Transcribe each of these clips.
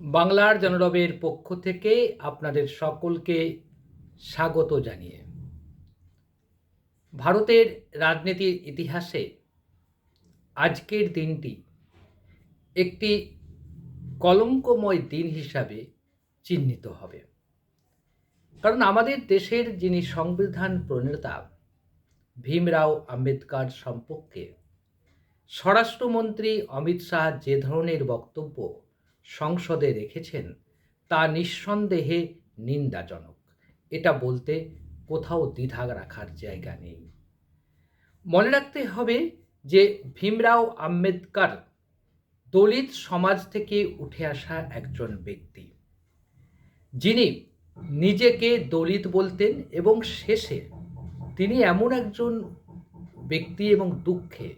বাংলার জনরবের পক্ষ থেকে আপনাদের সকলকে স্বাগত জানিয়ে। ভারতের রাজনীতির ইতিহাসে আজকের দিনটি একটি কলঙ্কময় দিন হিসাবে চিহ্নিত হবে। কারণ আমাদের দেশের যিনি সংবিধান প্রণেতা ভীমরাও আম্বেদকর সম্পর্কে স্বরাষ্ট্রমন্ত্রী অমিত শাহ যে ধরনের বক্তব্য সংসদে রেখেছেন, তা নিঃসন্দেহে নিন্দাজনক। এটা বলতে কোথাও দ্বিধা রাখার জায়গা নেই। মনে রাখতে হবে যে ভীমরাও আম্বেদকর দলিত সমাজ থেকে উঠে আসা একজন ব্যক্তি। যিনি নিজেকে দলিত বলতেন এবং শেষে তিনি এমন একজন ব্যক্তি এবং দুঃখে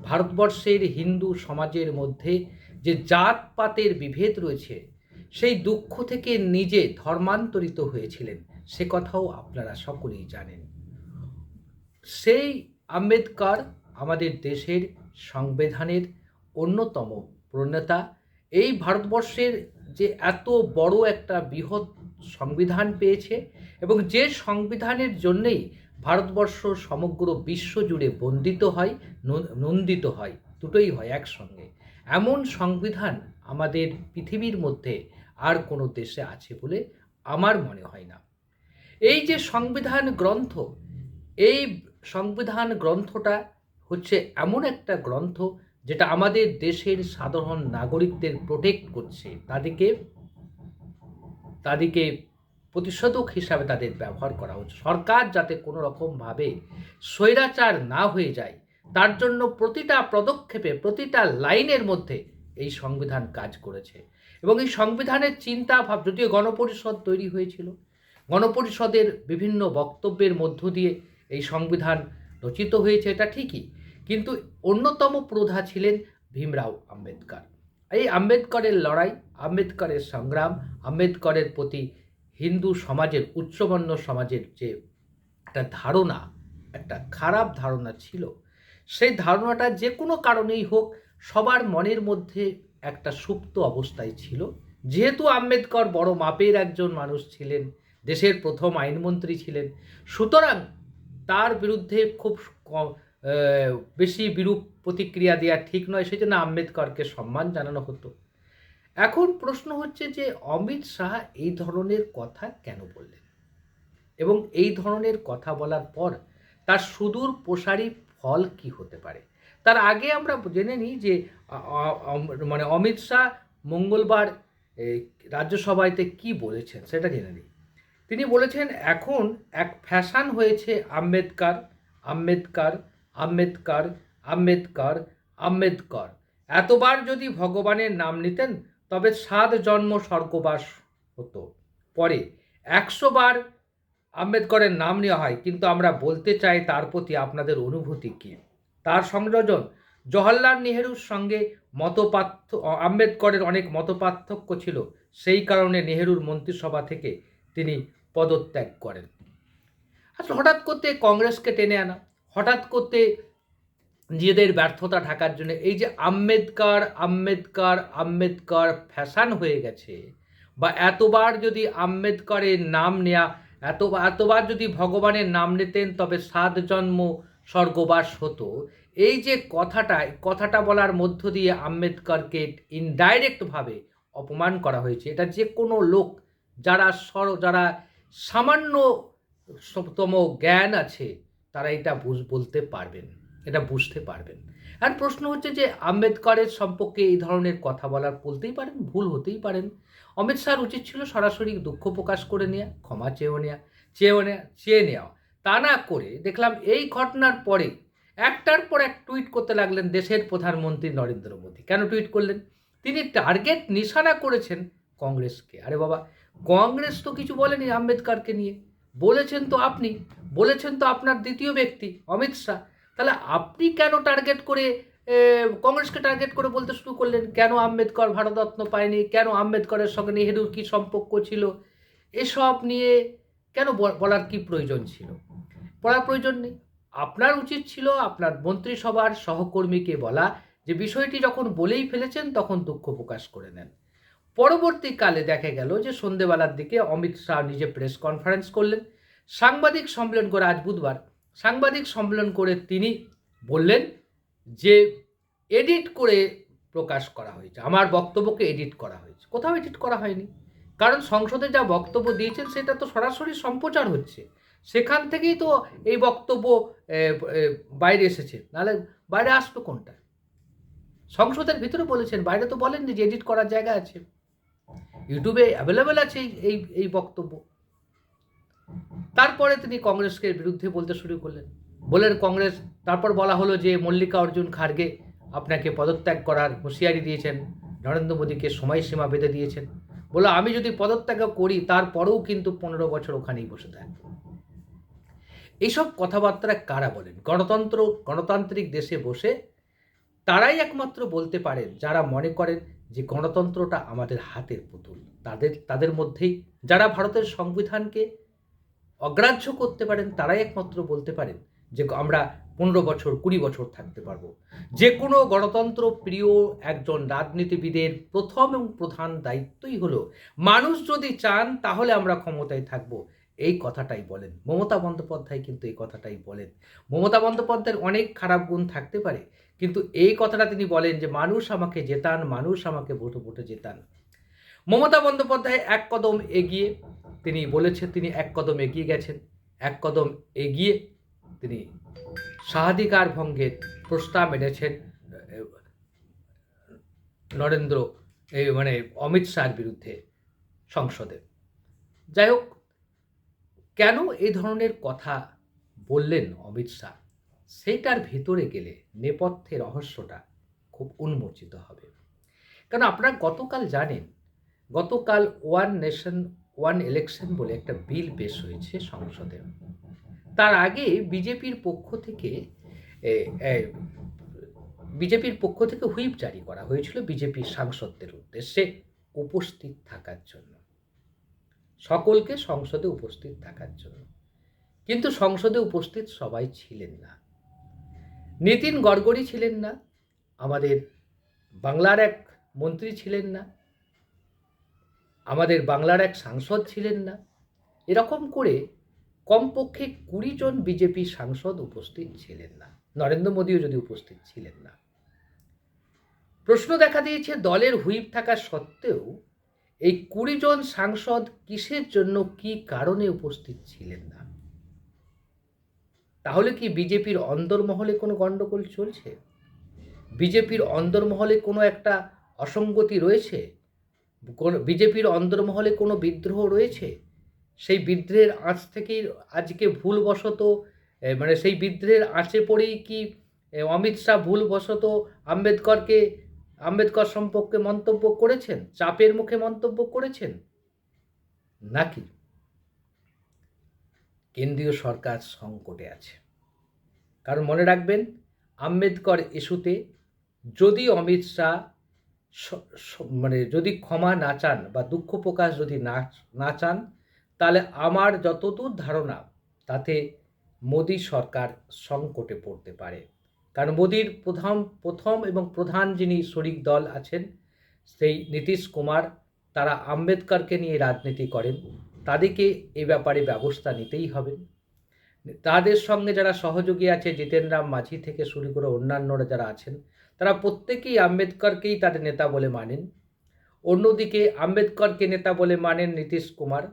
ভারতবর্ষের হিন্দু সমাজের মধ্যে যে জাতপাতের বিভেদ রয়েছে, সেই দুঃখ থেকে নিজে ধর্মান্তরিত হয়েছিলেন। সে কথাও আপনারা সকলেই জানেন। সেই আম্বেদকর আমাদের দেশের সংবিধানের অন্যতম প্রণেতা। এই ভারতবর্ষের যে এত বড় একটা বৃহৎ সংবিধান পেয়েছে এবং যে সংবিধানের জন্যেই ভারতবর্ষ সমগ্র বিশ্ব জুড়ে বন্দিত হয় নন্দিত হয়, দুটোই হয় একসঙ্গে। এমন সংবিধান আমাদের পৃথিবীর মধ্যে আর কোনো দেশে আছে বলে আমার মনে হয় না। এই যে সংবিধান গ্রন্থ, এই সংবিধান গ্রন্থটা হচ্ছে এমন একটা গ্রন্থ যেটা আমাদের দেশের সাধারণ নাগরিকদের প্রোটেক্ট করছে। তাদেরকে তাদেরকে প্রতিষেধক হিসাবে তাদের ব্যবহার করা হচ্ছে। সরকার যাতে কোনো রকমভাবে স্বৈরাচার না হয়ে যায় তার জন্য প্রতিটা পদক্ষেপে, প্রতিটা লাইনের মধ্যে এই সংবিধান কাজ করেছে। এবং এই সংবিধানের চিন্তা ভাব যদিও গণপরিষদ তৈরি হয়েছিল, গণপরিষদের বিভিন্ন বক্তব্যের মধ্য দিয়ে এই সংবিধান রচিত হয়েছে এটা ঠিকই। কিন্তু অন্যতম প্রধা ছিলেন ভীমরাও আম্বেদকর। এই আম্বেদকরের লড়াই, আম্বেদকরের সংগ্রাম, আম্বেদকরের প্রতি হিন্দু সমাজের, উচ্চবর্ণ সমাজের যে একটা ধারণা, একটা খারাপ ধারণা ছিল সেই ধারণাটা যে কোনো কারণেই হোক, সবার মনের মধ্যে একটা সুপ্ত অবস্থায় ছিল। যেহেতু আম্বেদকর বড় মাপের একজন মানুষ ছিলেন, দেশের প্রথম আইনমন্ত্রী ছিলেন, সুতরাং তার বিরুদ্ধে খুব বেশি বিরূপ প্রতিক্রিয়া দেওয়া ঠিক নয় সেই জন্য আম্বেদকরকে সম্মান জানানো হতো। এখন প্রশ্ন হচ্ছে যে, অমিত শাহ এই ধরনের কথা কেন বললেন? এবং এই ধরনের কথা বলার পর তার সুদূর প্রসারী ফল কি হতে পারে? তার আগে আমরা জেনে নিই যে মানে অমিত শাহ মঙ্গলবার রাজ্যসভাতে কি বলেছেন সেটা জেনে নিই। তিনি বলেছেন, এখন এক ফ্যাশন হয়েছে আম্বেদকর আম্বেদকর আম্বেদকর আম্বেদকর আম্বেদকর। এতবার যদি ভগবানের নাম নিতেন, তবে সাত জন্ম স্বর্গবাস হতো। পরে একশো বার আম্বেদকরের নাম নেওয়া হয়, কিন্তু আমরা বলতে চাই তার প্রতি আপনাদের অনুভূতি কী? তার সংযোজন, জওহরলাল নেহেরুর সঙ্গে মতপার্থ, আম্বেদকরের অনেক মতপার্থক্য ছিল, সেই কারণে নেহেরুর মন্ত্রিসভা থেকে তিনি পদত্যাগ করেন। আচ্ছা হঠাৎ করতে কংগ্রেসকে টেনে আনা, হঠাৎ করতে নিজেদের ব্যর্থতা ঢাকার জন্য, এই যে আম্বেদকর আম্বেদকর আম্বেদকর ফ্যাশান হয়ে গেছে, বা এতবার যদি আম্বেদকরের নাম নেয়া এত এতবার যদি ভগবানের নাম নিতেন, তবে সাত জন্ম স্বর্গবাস হতো। এই যে কথাটা কথাটা বলার মধ্য দিয়ে আম্বেদকরকে ইনডাইরেক্টভাবে অপমান করা হয়েছে। এটা যে কোনো লোক যারা সর, যারা সামান্য তম জ্ঞান আছে, তারা এটা বুঝ, বলতে পারবেন, এটা বুঝতে পারবেন। আর প্রশ্ন হচ্ছে যে, আম্বেদকরের সম্পর্কে এই ধরনের কথা বলার বলতেই পারেন, ভুল হতেই পারেন। অমিত শাহর উচিত ছিল সরাসরি দুঃখ প্রকাশ করে নেওয়া ক্ষমা চেয়েও নেওয়া চেয়েও নেওয়া চেয়ে নেওয়া। তা না করে দেখলাম এই ঘটনার পরে একটার পর এক টুইট করতে লাগলেন দেশের প্রধানমন্ত্রী নরেন্দ্র মোদী। কেন টুইট করলেন? তিনি টার্গেট নিশানা করেছেন কংগ্রেসকে। আরে বাবা, কংগ্রেস তো কিছু বলেনি আম্বেদকরকে নিয়ে। বলেছেন তো আপনি, বলেছেন তো আপনার দ্বিতীয় ব্যক্তি অমিত শাহ। তাহলে আপনি কেন টার্গেট করে কংগ্রেসকে টার্গেট করে বলতে শুরু করলেন? কেন আম্বেদকর ভারতরত্ন পায়নি? কেন আম্বেদকরের সঙ্গে নেহেরুর কী সম্পর্ক ছিল? এসব নিয়ে কেন বলার কি প্রয়োজন ছিল? বলার প্রয়োজন নেই। আপনার উচিত ছিল আপনার মন্ত্রিসভার সহকর্মীকে বলা, যে বিষয়টি যখন বলেই ফেলেছেন তখন দুঃখ প্রকাশ করে নেন। পরবর্তীকালে দেখা গেল যে সন্ধেবেলার দিকে অমিত শাহ নিজে প্রেস কনফারেন্স করলেন। সাংবাদিক সম্মেলন করে আজ বুধবার সাংবাদিক সম্মেলন করে তিনি বললেন যে এডিট করে প্রকাশ করা হয়েছে। আমার বক্তব্যকে এডিট করা হয়েছে। কোথাও এডিট করা হয়নি। কারণ সংসদে যা বক্তব্য দিয়েছেন, সেটা তো সরাসরি সম্প্রচার হচ্ছে। সেখান থেকেই তো এই বক্তব্য বাইরে এসেছে। নাহলে বাইরে আসতো কোনটা? সংসদের ভিতরে বলেছেন, বাইরে তো বলেননি যে এডিট করার জায়গা আছে। ইউটিউবে অ্যাভেলেবেল আছে এই এই বক্তব্য। তারপরে তিনি কংগ্রেসকে বিরুদ্ধে বলতে শুরু করলেন। বলেন কংগ্রেস, তারপর বলা হলো যে মল্লিকা অর্জুন খার্গে আপনাকে পদত্যাগ করার হুঁশিয়ারি দিয়েছেন। নরেন্দ্র মোদীকে সময়সীমা বেঁধে দিয়েছেন। বলে আমি যদি পদত্যাগ করি, তারপরেও কিন্তু পনেরো বছর ওখানেই বসে থাকব। এইসব কথাবার্তা কারা বলেন? গণতন্ত্র, গণতান্ত্রিক দেশে বসে তারাই একমাত্র বলতে পারেন, যারা মনে করেন যে গণতন্ত্রটা আমাদের হাতের পুতুল। তাদের তাদের মধ্যেই যারা ভারতের সংবিধানকে অগ্রাহ্য করতে পারেন, তারাই একমাত্র বলতে পারেন যে আমরা পনেরো বছর, কুড়ি বছর থাকতে পারব। যে কোনো গণতন্ত্র প্রিয় একজন রাজনীতিবিদের প্রথম এবং প্রধান দায়িত্বই হলো, মানুষ যদি চান তাহলে আমরা ক্ষমতায় থাকব। এই কথাটাই বলেন। মমতা বন্দ্যোপাধ্যায় কিন্তু এই কথাটাই বলেন। মমতা বন্দ্যোপাধ্যায়ের অনেক খারাপ গুণ থাকতে পারে, কিন্তু এই কথাটা তিনি বলেন যে মানুষ আমাকে জেতান, মানুষ আমাকে ভোটে ভোটে জেতান। মমতা বন্দ্যোপাধ্যায় এক কদম এগিয়ে তিনি বলেছেন, তিনি এক কদম এগিয়ে গেছেন, এক কদম এগিয়ে তিনি স্বাধিকার ভঙ্গের প্রস্তাব এনেছেন নরেন্দ্র এই মানে অমিত শাহর বিরুদ্ধে সংসদে। যাই হোক, কেন এই ধরনের কথা বললেন অমিত শাহ? সেইটার ভেতরে গেলে নেপথ্যে রহস্যটা খুব উন্মোচিত হবে। কারণ আপনারা গতকাল জানেন, গতকাল ওয়ান নেশন ওয়ান ইলেকশন বলে একটা বিল পেশ হয়েছে সংসদে। তার আগে বিজেপির পক্ষ থেকে বিজেপির পক্ষ থেকে হুইপ জারি করা হয়েছিল বিজেপির সাংসদদের উদ্দেশ্যে উপস্থিত থাকার জন্য। সকলকে সংসদে উপস্থিত থাকার জন্য। কিন্তু সংসদে উপস্থিত সবাই ছিলেন না। নিতিন গড়করি ছিলেন না। আমাদের বাংলার এক মন্ত্রী ছিলেন না। আমাদের বাংলার এক সাংসদ ছিলেন না। এরকম করে কমপক্ষে কুড়ি জন বিজেপি সাংসদ উপস্থিত ছিলেন না। নরেন্দ্র মোদীও যদি উপস্থিত ছিলেন না। প্রশ্ন দেখা দিয়েছে, দলের হুইপ থাকা সত্ত্বেও এই কুড়ি জন সাংসদ কিসের জন্য কি কারণে উপস্থিত ছিলেন না? তাহলে কি বিজেপির অন্দরমহলে কোনো গণ্ডগোল চলছে? বিজেপির অন্দরমহলে কোনো একটা অসঙ্গতি রয়েছে? কোন বিজেপির অন্দরমহলে কোনো বিদ্রোহ রয়েছে? সেই বিদ্রোহের আঁচ থেকেই আজকে ভুলবশত মানে সেই বিদ্রোহের আঁচে পড়েই কি অমিত শাহ ভুলবশত আম্বেদকরকে, আম্বেদকর সম্পর্কে মন্তব্য করেছেন? চাপের মুখে মন্তব্য করেছেন? নাকি? কেন্দ্রীয় সরকার সংকটে আছে। কারণ মনে রাখবেন, আম্বেদকর ইস্যুতে যদি অমিত শাহ মানে যদি ক্ষমা না চান বা দুঃখ প্রকাশ যদি না না চান, তাহলে আমার যতদূর ধারণা তাতে মোদী সরকার সংকটে পড়তে পারে। কারণ মোদীর প্রধান, প্রথম এবং প্রধান যিনি শরিক দল আছেন, সেই নীতিশ কুমার, তারা আম্বেদকরকে নিয়ে রাজনীতি করেন, তাদেরকে এ ব্যাপারে ব্যবস্থা নিতেই হবে। তাদের সঙ্গে যারা সহযোগী আছে জিতেন রাম মাঝি থেকে শুরু করে অন্যান্যরা যারা আছেন তারা প্রত্যেকেই আম্বেদকরকেই তাদের নেতা বলে মানেন। অন্যদিকে আম্বেদকরকে নেতা বলে মানেন নীতিশ কুমার।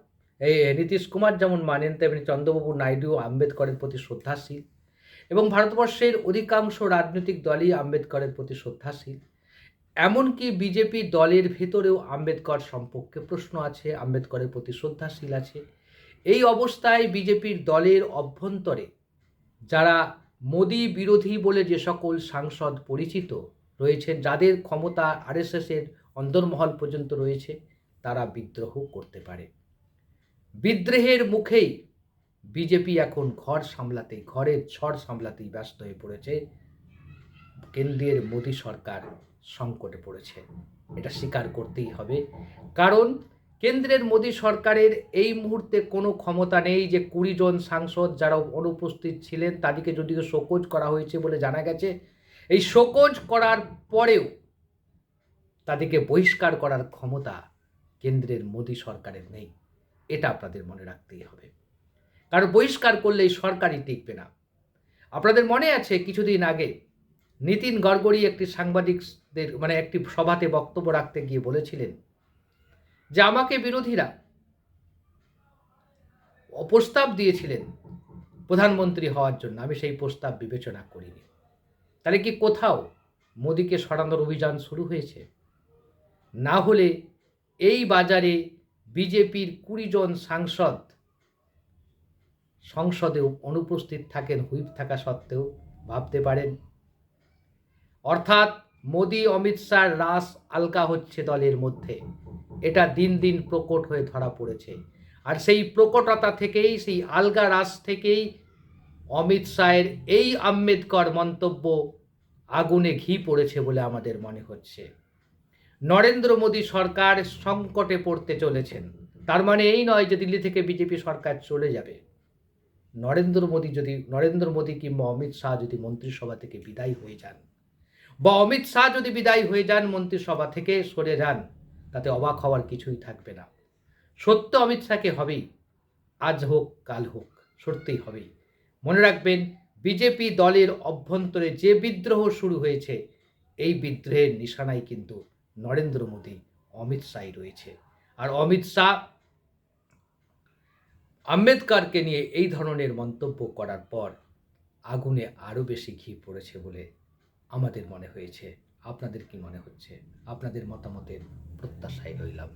এই নীতিশ কুমার যেমন মানেন, তেমনি চন্দ্রবাবু নাইডু আম্বেদকরের প্রতি শ্রদ্ধাশীল এবং ভারতবর্ষের অধিকাংশ রাজনৈতিক দলই আম্বেদকরের প্রতি শ্রদ্ধাশীল। এমনকি বিজেপি দলের ভেতরেও আম্বেদকর সম্পর্কে প্রশ্ন আছে, আম্বেদকরের প্রতি শ্রদ্ধাশীল আছে। এই অবস্থায় বিজেপির দলের অভ্যন্তরে যারা মোদী বিরোধী বলে যে সকল সাংসদ পরিচিত রয়েছেন, যাদের ক্ষমতা আরএসএসের অন্দরমহল পর্যন্ত রয়েছে, তারা বিদ্রোহ করতে পারে। বিদ্রোহের মুখেই বিজেপি এখন ঘর সামলাতে, ঘরের ঝড় সামলাতেই ব্যস্ত হয়ে পড়েছে। কেন্দ্রের মোদী সরকার সংকটে পড়েছে। এটা স্বীকার করতেই হবে। কারণ কেন্দ্রের মোদী সরকারের এই মুহূর্তে কোনো ক্ষমতা নেই যে কুড়ি জন সাংসদ যারা অনুপস্থিত ছিলেন তাদেরকে যদিও শোকজ করা হয়েছে বলে জানা গেছে, এই শোকজ করার পরেও তাদেরকে বহিষ্কার করার ক্ষমতা কেন্দ্রের মোদী সরকারের নেই। এটা আপনাদের মনে রাখতেই হবে। কারণ বহিষ্কার করলে এই সরকারই টিকবে না। আপনাদের মনে আছে কিছুদিন আগে নীতিন গড়করি একটি সাংবাদিকদের মানে একটি সভাতে বক্তব্য রাখতে গিয়ে বলেছিলেন যে আমাকে বিরোধীরা প্রস্তাব দিয়েছিলেন প্রধানমন্ত্রী হওয়ার জন্য, আমি সেই প্রস্তাব বিবেচনা করিনি। তাহলে কি কোথাও মোদীকে সরানোর অভিযান শুরু হয়েছে? না হলে এই বাজারে বিজেপির কুড়ি জন সাংসদ সংসদে অনুপস্থিত থাকেন, হুইপ থাকা সত্ত্বেও ভাবতে পারেন। অর্থাৎ মোদী, অমিত শাহ রাস আলকা হচ্ছে দলের মধ্যে। এটা দিন দিন প্রকট হয়ে ধরা পড়েছে। আর সেই প্রকটতা থেকেই, সেই আলগা রাস থেকেই অমিত শাহের এই আম্বেদকর মন্তব্য আগুনে ঘি পড়েছে বলে আমাদের মনে হচ্ছে। নরেন্দ্র মোদী সরকার সংকটে পড়তে চলেছেন। তার মানে এই নয় যে দিল্লি থেকে বিজেপি সরকার চলে যাবে। নরেন্দ্র মোদী যদি, নরেন্দ্র মোদী কিংবা অমিত শাহ যদি মন্ত্রিসভা থেকে বিদায় হয়ে যান, বা অমিত শাহ যদি বিদায় হয়ে যান মন্ত্রিসভা থেকে সরে যান তাতে অবাক হওয়ার কিছুই থাকবে না। সত্য অমিত শাহকে হবেই, আজ হোক, কাল হোক, সত্যিই হবেই। মনে রাখবেন, বিজেপি দলের অভ্যন্তরে যে বিদ্রোহ শুরু হয়েছে, এই বিদ্রোহের নিশানায় কিন্তু নরেন্দ্র মোদী, অমিত শাহই রয়েছে। আর অমিত শাহ আম্বেদকরকে নিয়ে এই ধরনের মন্তব্য করার পর আগুনে আরও বেশি ঘি পড়েছে বলে আমাদের মনে হয়েছে। আপনাদের কি মনে হচ্ছে? আপনাদের মতামতের প্রত্যাশায় রইলাম।